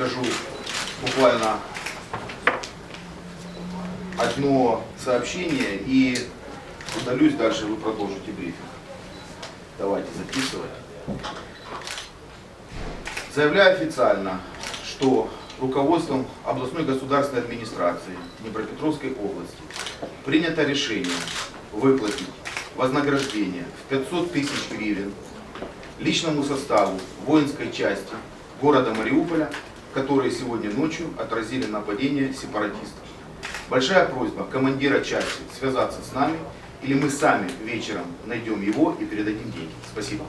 скажу буквально одно сообщение и удалюсь, дальше вы продолжите брифинг. Давайте записывать. Заявляю официально, что руководством областной государственной администрации Днепропетровской области принято решение выплатить вознаграждение в 500 тысяч гривен личному составу воинской части города Мариуполя которые сегодня ночью отразили нападение сепаратистов. Большая просьба командира части связаться с нами, или мы сами вечером найдем его и передадим деньги. Спасибо.